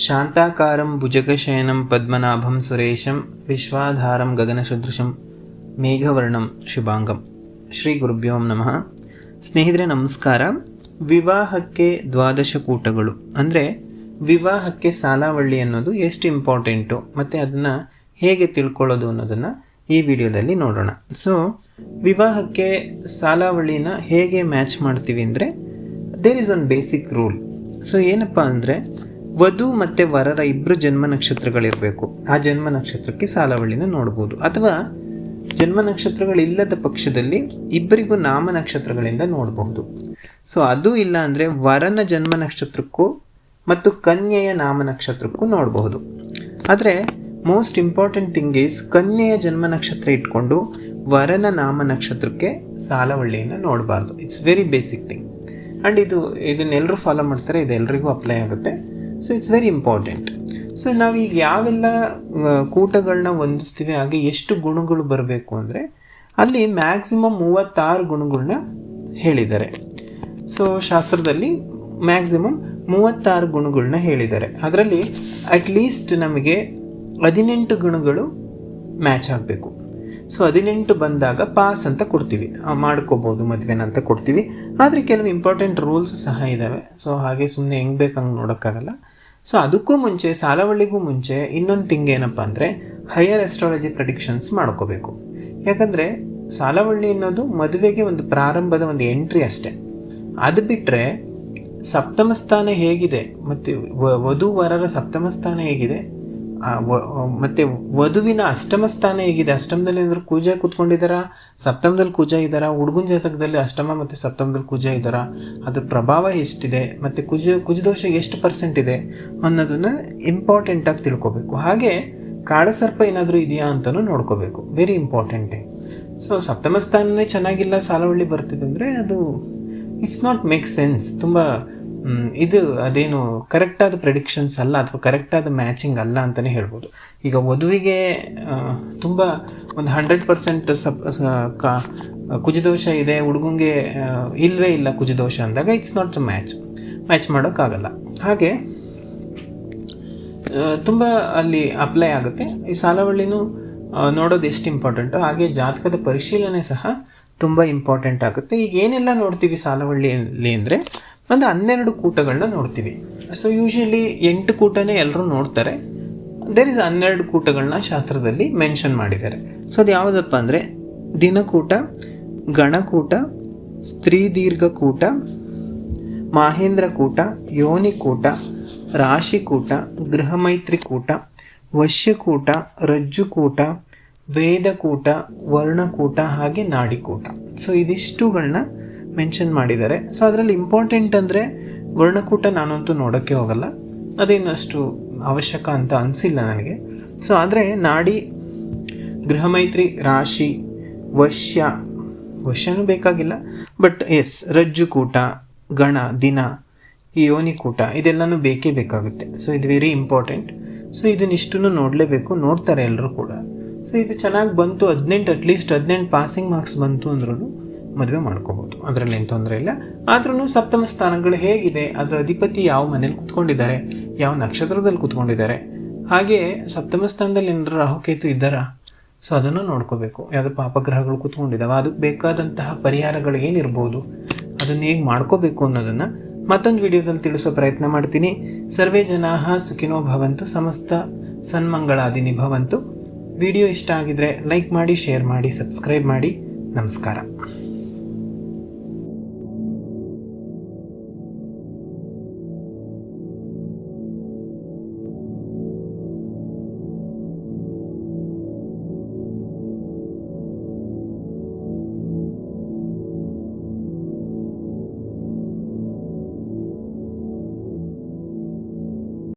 ಶಾಂತಾಕಾರಂ భుజగశయనం ಪದ್ಮನಾಭಂ ಸುರೇಶಂ ವಿಶ್ವಾಧಾರಂ గగనసదృశం ಮೇಘವರ್ಣಂ ಶುಭಾಂಗಂ ಶ್ರೀ ಗುರುಭ್ಯೋಂ ನಮಃ ಸ್ನೇಹಿತರೆ ನಮಸ್ಕಾರ। ವಿವಾಹಕ್ಕೆ ದ್ವಾದಶ ಕೂಟಗಳು, ಅಂದರೆ ವಿವಾಹಕ್ಕೆ ಸಾಲಾವಳ್ಳಿ ಅನ್ನೋದು ಎಷ್ಟು ಇಂಪಾರ್ಟೆಂಟು, ಮತ್ತು ಅದನ್ನು ಹೇಗೆ ತಿಳ್ಕೊಳ್ಳೋದು ಅನ್ನೋದನ್ನು ಈ ವಿಡಿಯೋದಲ್ಲಿ ನೋಡೋಣ. ಸೊ ವಿವಾಹಕ್ಕೆ ಸಾಲಾವಳಿನ ಹೇಗೆ ಮ್ಯಾಚ್ ಮಾಡ್ತೀವಿ ಅಂದರೆ there is one basic rule so ಏನಪ್ಪ ಅಂದರೆ ವಧು ಮತ್ತು ವರರ ಇಬ್ಬರು ಜನ್ಮ ನಕ್ಷತ್ರಗಳಿರಬೇಕು. ಆ ಜನ್ಮ ನಕ್ಷತ್ರಕ್ಕೆ ಸಾಲವಳ್ಳಿನ ನೋಡ್ಬೋದು. ಅಥವಾ ಜನ್ಮ ನಕ್ಷತ್ರಗಳಿಲ್ಲದ ಪಕ್ಷದಲ್ಲಿ ಇಬ್ಬರಿಗೂ ನಾಮ ನಕ್ಷತ್ರಗಳಿಂದ ನೋಡಬಹುದು. ಸೊ ಅದು ಇಲ್ಲ ಅಂದರೆ ವರನ ಜನ್ಮ ನಕ್ಷತ್ರಕ್ಕೂ ಮತ್ತು ಕನ್ಯೆಯ ನಾಮ ನಕ್ಷತ್ರಕ್ಕೂ ನೋಡಬಹುದು. ಆದರೆ ಮೋಸ್ಟ್ ಇಂಪಾರ್ಟೆಂಟ್ ಥಿಂಗ್ ಈಸ್ ಕನ್ಯೆಯ ಜನ್ಮ ನಕ್ಷತ್ರ ಇಟ್ಕೊಂಡು ವರನ ನಾಮ ನಕ್ಷತ್ರಕ್ಕೆ ಸಾಲವಳ್ಳಿಯನ್ನು ನೋಡಬಾರ್ದು. It's very basic thing and ಇದು ಇದನ್ನೆಲ್ಲರೂ ಫಾಲೋ ಮಾಡ್ತಾರೆ ಇದು ಎಲ್ರಿಗೂ ಅಪ್ಲೈ ಆಗುತ್ತೆ. So it's very important so ನಾವೀಗ ಯಾವೆಲ್ಲ ಕೂಟಗಳನ್ನ ಹೊಂದಿಸ್ತೀವಿ, ಹಾಗೆ ಎಷ್ಟು ಗುಣಗಳು ಬರಬೇಕು ಅಂದರೆ, ಅಲ್ಲಿ ಮ್ಯಾಕ್ಸಿಮಮ್ ಮೂವತ್ತಾರು ಗುಣಗಳನ್ನ ಹೇಳಿದ್ದಾರೆ. ಸೊ ಶಾಸ್ತ್ರದಲ್ಲಿ ಮ್ಯಾಕ್ಸಿಮಮ್ ಮೂವತ್ತಾರು ಗುಣಗಳನ್ನ ಹೇಳಿದ್ದಾರೆ. ಅದರಲ್ಲಿ ಅಟ್ಲೀಸ್ಟ್ ನಮಗೆ ಹದಿನೆಂಟು ಗುಣಗಳು ಮ್ಯಾಚ್ ಆಗಬೇಕು. ಸೊ ಹದಿನೆಂಟು ಬಂದಾಗ ಪಾಸ್ ಅಂತ ಕೊಡ್ತೀವಿ. ಮಾಡ್ಕೋಬೋದು, ಮದುವೆನ ಅಂತ ಕೊಡ್ತೀವಿ. ಆದರೆ ಕೆಲವು ಇಂಪಾರ್ಟೆಂಟ್ ರೂಲ್ಸ್ ಸಹ ಇದ್ದಾವೆ ಸೊ ಹಾಗೆ ಸುಮ್ಮನೆ ಹೆಂಗೆ ಬೇಕು ಹಂಗೆ ನೋಡೋಕ್ಕಾಗಲ್ಲ. ಸೊ ಅದಕ್ಕೂ ಮುಂಚೆ, ಸಾಲವಳ್ಳಿಗೂ ಮುಂಚೆ ಇನ್ನೊಂದು ತಿಂಗ್ ಏನಪ್ಪ ಅಂದರೆ ಹೈಯರ್ ಎಸ್ಟ್ರಾಲಜಿ ಪ್ರೆಡಿಕ್ಷನ್ಸ್ ಮಾಡ್ಕೋಬೇಕು. ಯಾಕಂದರೆ, ಸಾಲವಳ್ಳಿ ಅನ್ನೋದು ಮದುವೆಗೆ ಒಂದು ಪ್ರಾರಂಭದ ಒಂದು ಎಂಟ್ರಿ ಅಷ್ಟೇ. ಅದು ಬಿಟ್ಟರೆ ಸಪ್ತಮ ಸ್ಥಾನ ಹೇಗಿದೆ, ಮತ್ತು ವ- ವಧು ವರರ ಸಪ್ತಮ ಸ್ಥಾನ ಹೇಗಿದೆ ಮತ್ತೆ ವಧುವಿನ ಅಷ್ಟಮ ಸ್ಥಾನ ಹೇಗಿದೆ? ಅಷ್ಟಮದಲ್ಲಿ ಏನಾದರೂ ಕೂಜ ಕೂತ್ಕೊಂಡಿದ್ದಾರಾ? ಸಪ್ತಮದಲ್ಲಿ ಕೂಜ ಇದ್ದಾರಾ? ಹುಡುಗನ ಜಾತಕದಲ್ಲಿ ಅಷ್ಟಮ ಮತ್ತು ಸಪ್ತಮದಲ್ಲಿ ಕೂಜ ಇದ್ದಾರಾ? ಅದ್ರ ಪ್ರಭಾವ ಎಷ್ಟಿದೆ? ಮತ್ತು ಕುಜ, ಕುಜದೋಷ ಎಷ್ಟು ಪರ್ಸೆಂಟ್ ಇದೆ ಅನ್ನೋದನ್ನ ಇಂಪಾರ್ಟೆಂಟಾಗಿ ತಿಳ್ಕೊಬೇಕು. ಹಾಗೆ ಕಾಡಸರ್ಪ ಏನಾದರೂ ಇದೆಯಾ ಅಂತಲೂ ನೋಡ್ಕೋಬೇಕು. ವೆರಿ ಇಂಪಾರ್ಟೆಂಟ್ ಸೊ ಸಪ್ತಮ ಸ್ಥಾನನೇ ಚೆನ್ನಾಗಿಲ್ಲ, ಸಾಲವಳ್ಳಿ ಬರ್ತಿದೆ ಅಂದರೆ ಅದು ಇಟ್ಸ್ ನಾಟ್ ಮೇಕ್ ಸೆನ್ಸ್ ತುಂಬ ಇದು ಅದೇನು ಕರೆಕ್ಟಾದ ಪ್ರೆಡಿಕ್ಷನ್ಸ್ ಅಲ್ಲ ಅಥವಾ ಕರೆಕ್ಟಾದ ಮ್ಯಾಚಿಂಗ್ ಅಲ್ಲ ಅಂತಲೇ ಹೇಳ್ಬೋದು. ಈಗ ವಧುವಿಗೆ ತುಂಬ ಒಂದು ಹಂಡ್ರೆಡ್ ಪರ್ಸೆಂಟ್ ಸಪ್ ಕುಜದೋಷ ಇದೆ, ಹುಡುಗಂಗೆ ಇಲ್ಲವೇ ಇಲ್ಲ ಕುಜದೋಷ ಅಂದಾಗ ಇಟ್ಸ್ ನಾಟ್ ಮ್ಯಾಚ್ ಮ್ಯಾಚ್ ಮಾಡೋಕ್ಕಾಗಲ್ಲ. ಹಾಗೆ ತುಂಬ ಅಲ್ಲಿ ಅಪ್ಲೈ ಆಗುತ್ತೆ. ಈ ಸಾಲವಳ್ಳಿನೂ ನೋಡೋದು ಎಷ್ಟು ಇಂಪಾರ್ಟೆಂಟು ಹಾಗೆ ಜಾತಕದ ಪರಿಶೀಲನೆ ಸಹ ತುಂಬ ಇಂಪಾರ್ಟೆಂಟ್ ಆಗುತ್ತೆ. ಈಗ ಏನೆಲ್ಲ ನೋಡ್ತೀವಿ ಸಾಲವಳ್ಳಿಯಲ್ಲಿ ಅಂದರೆ ಒಂದು ಹನ್ನೆರಡು ಕೂಟಗಳನ್ನ ನೋಡ್ತೀವಿ. ಸೊ ಯೂಶಲಿ ಎಂಟು ಕೂಟನೇ ಎಲ್ಲರೂ ನೋಡ್ತಾರೆ. ದೇರ್ ಇಸ್ ಹನ್ನೆರಡು ಕೂಟಗಳನ್ನ ಶಾಸ್ತ್ರದಲ್ಲಿ ಮೆನ್ಷನ್ ಮಾಡಿದ್ದಾರೆ. ಸೊ ಅದು ಯಾವುದಪ್ಪ ಅಂದರೆ ದಿನಕೂಟ ಗಣಕೂಟ ಸ್ತ್ರೀ ದೀರ್ಘಕೂಟ ಮಾಹೇಂದ್ರಕೂಟ ಯೋನಿಕೂಟ ರಾಶಿಕೂಟ ಗೃಹಮೈತ್ರಿಕೂಟ ವಶ್ಯಕೂಟ ರಜ್ಜುಕೂಟ ವೇದಕೂಟ ವರ್ಣಕೂಟ ಹಾಗೆ ನಾಡಿಕೂಟ ಸೊ ಇದಿಷ್ಟುಗಳನ್ನ ಮೆನ್ಷನ್ ಮಾಡಿದ್ದಾರೆ. ಸೊ ಅದರಲ್ಲಿ ಇಂಪಾರ್ಟೆಂಟ್ ಅಂದರೆ ವರ್ಣಕೂಟ ನಾನಂತೂ ನೋಡೋಕ್ಕೆ ಹೋಗಲ್ಲ. ಅದೇನಷ್ಟು ಅವಶ್ಯಕ ಅಂತ ಅನಿಸಿಲ್ಲ ನನಗೆ. ಸೊ ಆದರೆ ನಾಡಿ, ಗೃಹಮೈತ್ರಿ, ರಾಶಿ, ವಶ್ಯ, ವಶ್ಯನೂ ಬೇಕಾಗಿಲ್ಲ. ಬಟ್ ಎಸ್ ರಜ್ಜುಕೂಟ ಗಣ, ದಿನ ಈ ಯೋನಿಕೂಟ ಇದೆಲ್ಲನೂ ಬೇಕೇ ಬೇಕಾಗುತ್ತೆ. ಸೊ ಇದು ವೆರಿ ಇಂಪಾರ್ಟೆಂಟ್ ಸೊ ಇದನ್ನಿಷ್ಟನ್ನು ನೋಡಲೇಬೇಕು. ನೋಡ್ತಾರೆ ಎಲ್ಲರೂ ಕೂಡ. ಸೊ ಇದು ಚೆನ್ನಾಗಿ ಬಂತು, ಹದಿನೆಂಟು ಅಟ್ಲೀಸ್ಟ್ ಹದಿನೆಂಟು ಪಾಸಿಂಗ್ ಮಾರ್ಕ್ಸ್ ಬಂತು ಅಂದ್ರೂ ಮದುವೆ ಮಾಡ್ಕೋಬೋದು ಅದರಲ್ಲಿ ಏನು ತೊಂದರೆ ಇಲ್ಲ. ಆದ್ರೂ ಸಪ್ತಮ ಸ್ಥಾನಗಳು ಹೇಗಿದೆ? ಅದರ ಅಧಿಪತಿ ಯಾವ ಮನೇಲಿ ಕೂತ್ಕೊಂಡಿದ್ದಾರೆ? ಯಾವ ನಕ್ಷತ್ರದಲ್ಲಿ ಕೂತ್ಕೊಂಡಿದ್ದಾರೆ? ಹಾಗೆ ಸಪ್ತಮ ಸ್ಥಾನದಲ್ಲಿ ಏನಾದ್ರು ರಾಹುಕೇತು ಇದ್ದಾರಾ? ಸೊ ಅದನ್ನು ನೋಡ್ಕೋಬೇಕು. ಯಾವುದೋ ಪಾಪಗ್ರಹಗಳು ಕೂತ್ಕೊಂಡಿದ್ದಾವೆ. ಅದಕ್ಕೆ ಬೇಕಾದಂತಹ ಪರಿಹಾರಗಳು ಏನಿರ್ಬೋದು? ಅದನ್ನು ಹೇಗೆ ಮಾಡ್ಕೋಬೇಕು ಅನ್ನೋದನ್ನು ಮತ್ತೊಂದು ವಿಡಿಯೋದಲ್ಲಿ ತಿಳಿಸೋ ಪ್ರಯತ್ನ ಮಾಡ್ತೀನಿ. ಸರ್ವೇ ಜನಾ ಸುಖಿನೋ ಭವಂತು ಸಮಸ್ತ ಸನ್ಮಂಗಳಾದಿನಿ ಭವಂತು. ವಿಡಿಯೋ ಇಷ್ಟ ಆಗಿದ್ರೆ ಲೈಕ್ ಮಾಡಿ, ಶೇರ್ ಮಾಡಿ, ಸಬ್ಸ್ಕ್ರೈಬ್ ಮಾಡಿ. ನಮಸ್ಕಾರ.